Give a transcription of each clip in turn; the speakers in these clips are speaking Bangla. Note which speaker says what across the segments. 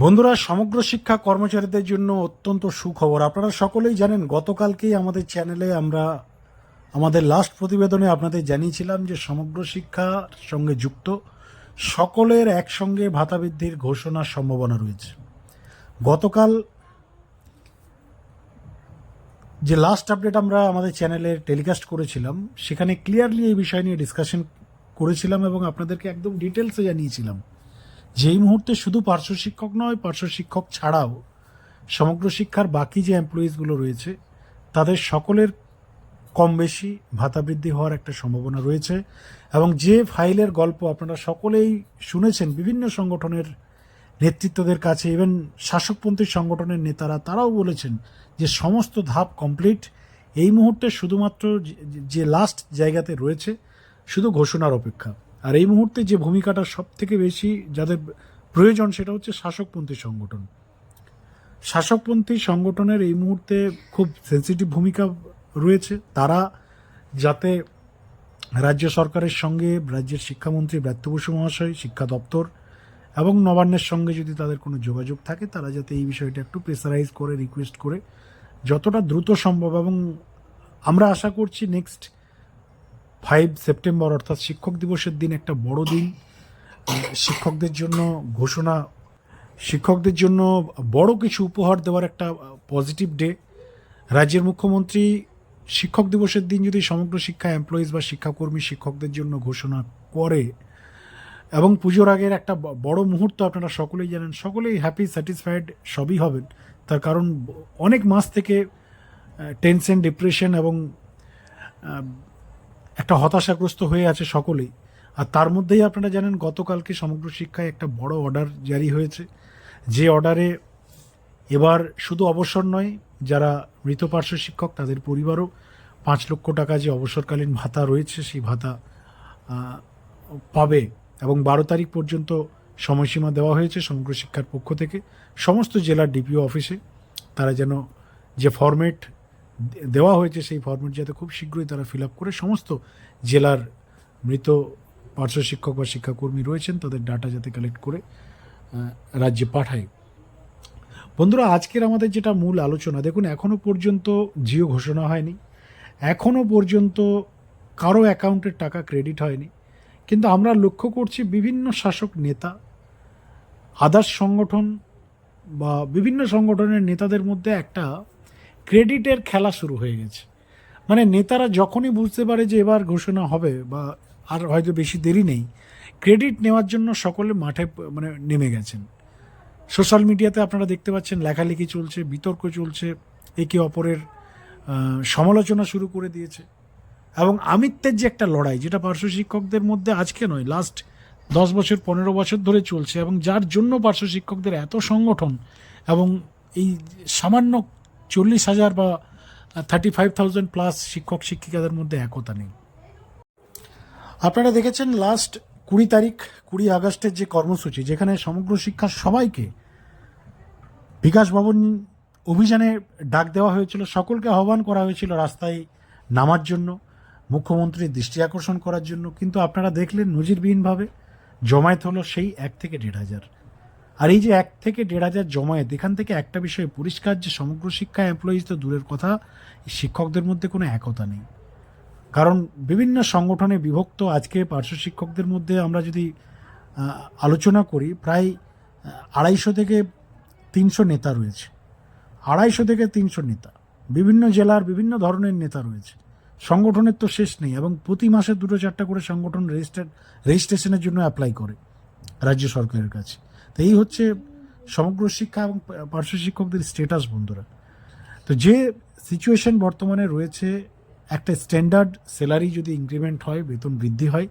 Speaker 1: বন্ধুরা, সমগ্র শিক্ষা কর্মচারীদের জন্য অত্যন্ত সুখবর। আপনারা সকলেই জানেন, গতকালকেই আমাদের চ্যানেলে আমরা আমাদের লাস্ট প্রতিবেদনে আপনাদের জানিয়েছিলাম যে সমগ্র শিক্ষার সঙ্গে যুক্ত, সকলের একসঙ্গে ভাতা বৃদ্ধির ঘোষণার সম্ভাবনা রয়েছে। গতকাল যে লাস্ট আপডেট আমরা আমাদের চ্যানেলে টেলিকাস্ট করেছিলাম, সেখানে ক্লিয়ারলি এই বিষয় নিয়ে ডিসকাশন করেছিলাম এবং আপনাদেরকে একদম ডিটেলসে জানিয়েছিলাম। যে এই মুহূর্তে শুধু পার্শ্ব শিক্ষক নয়, পার্শ্ব শিক্ষক ছাড়াও সমগ্র শিক্ষার বাকি যে এমপ্লয়িজগুলো রয়েছে, তাদের সকলের কম বেশি ভাতা বৃদ্ধি হওয়ার একটা সম্ভাবনা রয়েছে এবং যে ফাইলের গল্প আপনারা সকলেই শুনেছেন, বিভিন্ন সংগঠনের নেতৃত্বদের কাছে ইভেন শাসকপন্থী সংগঠনের নেতারা, তারাও বলেছেন যে সমস্ত ধাপ কমপ্লিট এই মুহূর্তে শুধুমাত্র যে লাস্ট জায়গাতে রয়েছে, শুধু ঘোষণার অপেক্ষা। আর এই মুহূর্তে যে ভূমিকাটা সব থেকে বেশি যাদের প্রয়োজন সেটা হচ্ছে শাসকপন্থী সংগঠন। শাসকপন্থী সংগঠনের এই মুহূর্তে খুব সেন্সিটিভ ভূমিকা রয়েছে। তারা যাতে রাজ্য সরকারের সঙ্গে, রাজ্যের শিক্ষামন্ত্রী ব্রাত্য মহাশয়, শিক্ষা দপ্তর এবং নবান্নের সঙ্গে যদি তাদের কোনো যোগাযোগ থাকে, তারা যাতে এই বিষয়টা একটু প্রেসারাইজ করে রিকোয়েস্ট করে যতটা দ্রুত সম্ভব এবং আমরা আশা করছি নেক্সট ফাইভ সেপ্টেম্বর অর্থাৎ শিক্ষক দিবসের দিন একটা বড় দিন। শিক্ষকদের জন্য ঘোষণা, শিক্ষকদের জন্য বড় কিছু উপহার দেওয়ার একটা পজিটিভ ডে রাজ্যের মুখ্যমন্ত্রী শিক্ষক দিবসের দিন যদি সমগ্র শিক্ষা এমপ্লয়িজ বা শিক্ষাকর্মী শিক্ষকদের জন্য ঘোষণা করে এবং পুজোর আগের একটা বড় মুহূর্ত আপনারা সকলেই জানেন, সকলেই হ্যাপি স্যাটিসফাইড সবই হবেন। তার কারণ অনেক মাস থেকে টেনশন ডিপ্রেশন এবং একটা হতাশাগ্রস্ত হয়ে আছে সকলেই। আর তার মধ্যেই আপনারা জানেন, গতকালকে সমগ্র শিক্ষায় একটা বড় অর্ডার জারি হয়েছে। যে অর্ডারে এবার শুধু অবসর নয়, যারা মৃত পার্শ্ব শিক্ষক, তাদের পরিবারও পাঁচ লক্ষ টাকা যে অবসরকালীন ভাতা রয়েছে, সেই ভাতা পাবে এবং বারো তারিখ পর্যন্ত সময়সীমা দেওয়া হয়েছে সমগ্র শিক্ষার পক্ষ থেকে। সমস্ত জেলার ডিপিও অফিসে তারা যেন যে ফরম্যাট দেওয়া হয়েছে সেই ফরম্যাট যাতে খুব শীঘ্রই তারা ফিল আপ করে সমস্ত জেলার মৃত পার্শ্ব শিক্ষক বা শিক্ষাকর্মী রয়েছেন, তাদের ডাটা যাতে কালেক্ট করে রাজ্যে পাঠায়। বন্ধুরা, আজকের আমাদের যেটা মূল আলোচনা, দেখুন, এখনও পর্যন্ত জিও ঘোষণা হয়নি। এখনও পর্যন্ত কারও অ্যাকাউন্টের টাকা ক্রেডিট হয়নি। কিন্তু আমরা লক্ষ্য করছি বিভিন্ন শাসক নেতা আদার্স সংগঠন বা বিভিন্ন সংগঠনের নেতাদের মধ্যে একটা ক্রেডিটের খেলা শুরু হয়ে গেছে। মানে নেতারা যখনই বুঝতে পারে যে এবার ঘোষণা হবে বা আর হয়তো বেশি দেরি নেই, ক্রেডিট নেওয়ার জন্য সকলে মাঠে মানে নেমে গেছেন। সোশ্যাল মিডিয়াতে আপনারা দেখতে পাচ্ছেন লেখালেখি চলছে, বিতর্ক চলছে, একে অপরের সমালোচনা শুরু করে দিয়েছে। এবং আমিত্বের যে একটা লড়াই, যেটা পার্শ্ব শিক্ষকদের মধ্যে আজকে নয় লাস্ট দশ বছর, পনেরো বছর ধরে চলছে এবং যার জন্য পার্শ্ব শিক্ষকদের এত সংগঠন এবং এই সামান্য চল্লিশ হাজার বা থার্টি ফাইভ থাউজেন্ড প্লাস শিক্ষক, শিক্ষিকাদের মধ্যে একতা নেই। আপনারা দেখেছেন লাস্ট কুড়ি তারিখ, কুড়ি আগস্টের যে কর্মসূচি, যেখানে সমগ্র শিক্ষা সবাইকে বিকাশ ভবন অভিযানে ডাক দেওয়া হয়েছিল, সকলকে আহ্বান করা হয়েছিল রাস্তায় নামার জন্য, মুখ্যমন্ত্রীর দৃষ্টি আকর্ষণ করার জন্য, কিন্তু আপনারা দেখলেন নজিরবিহীনভাবে জমায়েত হলো সেই এক থেকে দেড় হাজার। আর এই যে এক থেকে দেড় হাজার জমায়েত, এখান থেকে একটা বিষয়ে পরিষ্কার যে সমগ্র শিক্ষা এমপ্লয়িজ তো দূরের কথা শিক্ষকদের মধ্যে কোনো একতা নেই। কারণ বিভিন্ন সংগঠনে বিভক্ত আজকে পার্শ্ব শিক্ষকদের মধ্যে আমরা যদি আলোচনা করি, প্রায় আড়াইশো থেকে তিনশো নেতা রয়েছে। আড়াইশো থেকে তিনশো নেতা। বিভিন্ন জেলার বিভিন্ন ধরনের নেতা রয়েছে। সংগঠনের তো শেষ নেই এবং প্রতি মাসে দুটো চারটা করে সংগঠন রেজিস্টার রেজিস্ট্রেশনের জন্য অ্যাপ্লাই করে রাজ্য সরকারের কাছে। তো এই হচ্ছে সমগ্র শিক্ষা এবং পার্শ্ব শিক্ষকদের স্টেটাস বন্ধুরা। তো যে সিচুয়েশন বর্তমানে রয়েছে, একটা স্ট্যান্ডার্ড স্যালারি যদি ইনক্রিমেন্ট হয়, বেতন বৃদ্ধি হয়,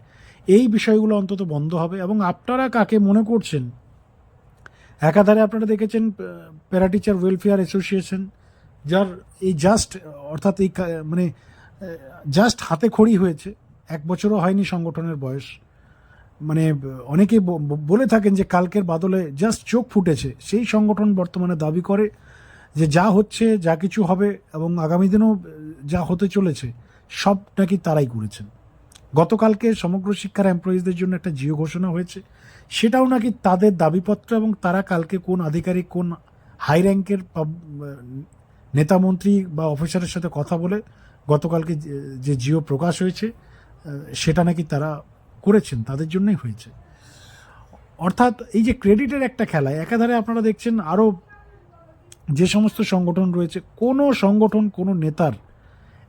Speaker 1: এই বিষয়গুলো অন্তত বন্ধ হবে। এবং আপনারা কাকে মনে করছেন? একাধারে আপনারা দেখেছেন প্যারা টিচার ওয়েলফেয়ার অ্যাসোসিয়েশন যার এই জাস্ট অর্থাৎ এই মানে জাস্ট হাতে খড়ি হয়েছে। এক বছরও হয়নি সংগঠনের বয়স। মানে অনেকে বলে থাকেন যে কালকের বাদলে জাস্ট চোখ ফুটেছে। সেই সংগঠন বর্তমানে দাবি করে যে যা হচ্ছে, যা কিছু হবে এবং আগামী দিনেও যা হতে চলেছে, সব নাকি তারাই করেছেন। গতকালকে সমগ্র শিক্ষার এমপ্লয়িজদের জন্য একটা জিও ঘোষণা হয়েছে। সেটাও নাকি তাদের দাবিপত্র এবং তারা কালকে কোন আধিকারিক, কোন হাই র্যাঙ্কের নেতামন্ত্রী বা অফিসারের সাথে কথা বলে গতকালকে যে- জিও প্রকাশ হয়েছে সেটা নাকি তারা করেছেন, তাদের জন্যই হয়েছে। অর্থাৎ এই যে ক্রেডিটের একটা খেলা একাধারে আপনারা দেখছেন আরও যে সমস্ত সংগঠন রয়েছে, কোনো সংগঠন, কোনো নেতার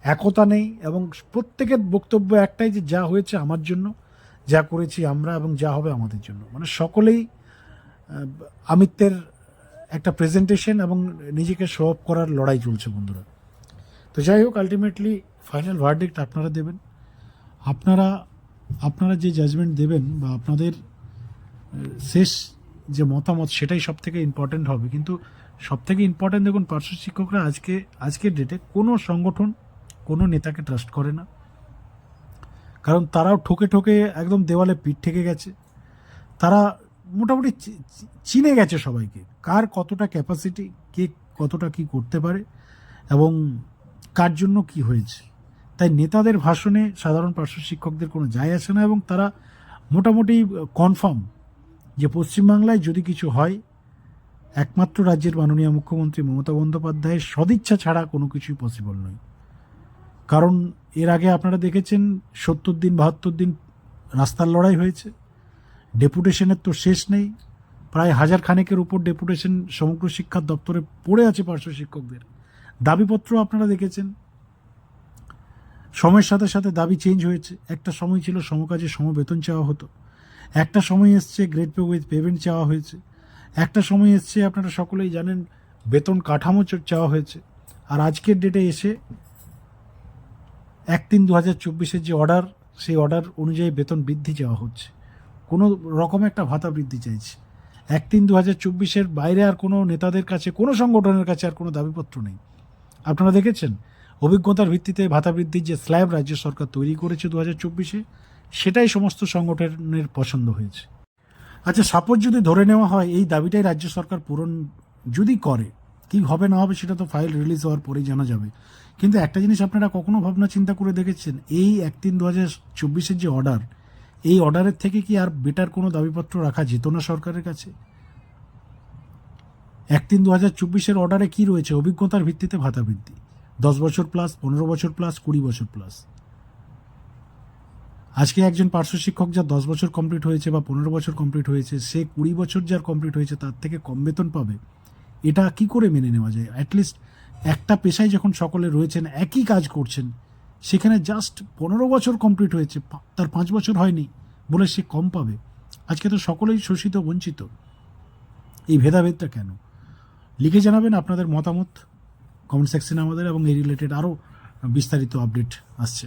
Speaker 1: একতা নেই এবং প্রত্যেকের বক্তব্য একটাই যে যা হয়েছে আমার জন্য, যা করেছি আমরা এবং যা হবে আমাদের জন্য। মানে সকলেই আমিত্বের একটা প্রেজেন্টেশন এবং নিজেকে শো অফ করার লড়াই চলছে বন্ধুরা। তো যাই হোক আলটিমেটলি ফাইনাল ভার্ডিক্ট আপনারা দেবেন। আপনারা আপনারা যে জাজমেন্ট দেবেন বা আপনাদের শেষ যে মতামত সেটাই সব থেকে ইম্পর্টেন্ট হবে। কিন্তু সব থেকে ইম্পর্টেন্ট দেখুন, পার্শ্ব শিক্ষকরা আজকে, আজকের ডেটে কোনো সংগঠন কোনো নেতাকে ট্রাস্ট করে না। কারণ তারাও ঠকে ঠকে একদম দেওয়ালে পিঠ ঠেকে গেছে। তারা মোটামুটি চিনে গেছে সবাইকে, কার কতটা ক্যাপাসিটি কে কতটা কি করতে পারে এবং কার জন্য কি হয়েছে। তাই নেতাদের ভাষণে সাধারণ পার্শ্ব শিক্ষকদের কোনো যায় আসে না এবং তারা মোটামুটি কনফার্ম যে পশ্চিমবাংলায় যদি কিছু হয়, একমাত্র রাজ্যের মাননীয় মুখ্যমন্ত্রী মমতা বন্দ্যোপাধ্যায়ের সদিচ্ছা ছাড়া কোনো কিছুই পসিবল নয়। কারণ এর আগে আপনারা দেখেছেন, সত্তর দিন, বাহাত্তর দিন রাস্তার লড়াই হয়েছে। ডেপুটেশনের তো শেষ নেই। প্রায় হাজার খানেকের উপর ডেপুটেশন সমগ্র শিক্ষা দপ্তরে পড়ে আছে পার্শ্ব শিক্ষকদের। দাবিপত্র আপনারা দেখেছেন। সময়ের সাথে সাথে দাবি চেঞ্জ হয়েছে। একটা সময় ছিল সমকাজে সমবেতন চাওয়া হতো। একটা সময় এসছে গ্রেড পে উইথ পেমেন্ট চাওয়া হয়েছে। একটা সময় এসছে, আপনারা সকলেই জানেন, বেতন কাঠামো চাওয়া হয়েছে। আর আজকের ডেটে এসে এক তিন দু হাজার চব্বিশের যে অর্ডার সেই অর্ডার অনুযায়ী বেতন বৃদ্ধি চাওয়া হচ্ছে। কোনো রকম একটা ভাতা বৃদ্ধি চাইছে। এক তিন দু হাজার চব্বিশের বাইরে আর কোনো নেতাদের কাছে, কোনো সংগঠনের কাছে আর কোনো দাবিপত্র নেই। আপনারা দেখেছেন? অভিজ্ঞতার ভিত্তিতে ভাতা বৃদ্ধির যে স্ল্যাব রাজ্য সরকার তৈরি করেছে দু হাজার চব্বিশে, সেটাই সমস্ত সংগঠনের পছন্দ হয়েছে। আচ্ছা সাপোজ যদি ধরে নেওয়া হয়, এই দাবিটাই রাজ্য সরকার পূরণ যদি করে, কি হবে না হবে সেটা তো ফাইল রিলিজ হওয়ার পরেই জানা যাবে। কিন্তু একটা জিনিস আপনারা কখনো ভাবনা চিন্তা করে দেখেছেন, এই এক তিন দু হাজার চব্বিশের যে অর্ডার, এই অর্ডারের থেকে কি আর বেটার কোনো দাবিপত্র রাখা যেত না সরকারের কাছে? এক তিন দু হাজার চব্বিশের অর্ডারে কি রয়েছে, অভিজ্ঞতার ভিত্তিতে ভাতা বৃদ্ধি? দশ বছর প্লাস পনেরো বছর প্লাস কুড়ি বছর প্লাস আজকে একজন পার্শ্ব শিক্ষক যার দশ বছর কমপ্লিট হয়েছে বা পনেরো বছর কমপ্লিট হয়েছে, সে কুড়ি বছর যার কমপ্লিট হয়েছে, তার থেকে কম বেতন পাবে। এটা কি করে মেনে নেওয়া যায়? অ্যাটলিস্ট একটা পেশায় যখন সকলে রয়েছেন, একই কাজ করছেন, সেখানে জাস্ট পনেরো বছর কমপ্লিট হয়েছে তার পাঁচ বছর হয়নি বলে সে কম পাবে। আজকে তো সকলেই শোষিত, বঞ্চিত। এই ভেদাভেদটা কেন? লিখে জানাবেন আপনাদের মতামত। কমেন্ট সেকশনে আমাদের এবং এই রিলেটেড আরও বিস্তারিত আপডেট আসছে।